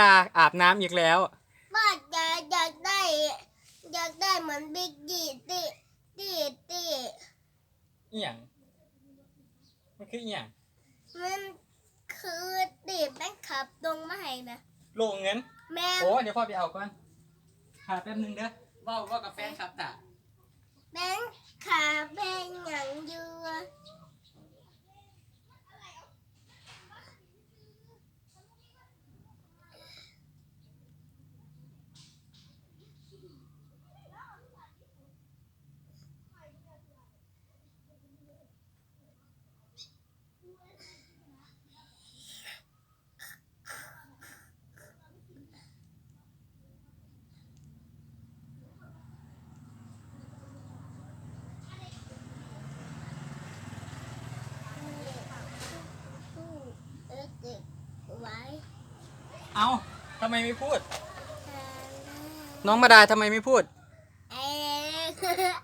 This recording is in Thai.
ดาอาบน้ำอีกแล้ว บ้านอยากอยากได้ อยากได้เหมือนบิ๊กดีตีตีตีอีหยังมันคืออีหยังมันคือตีแม่งขับตรงมาให้นะโลงเงิน แม่โอ้เดี๋ยวพ่อไปเอาก่อนหาแป๊บนึงเด้อเว่าเว่ากับแฟนครับตา แม่งขาแม่งหยังอยู่อะ เออเก็บไว้ เอาทำไมไม่พูดทางหน้าน้องมาดาทำไมไม่พูด เอ๊ะ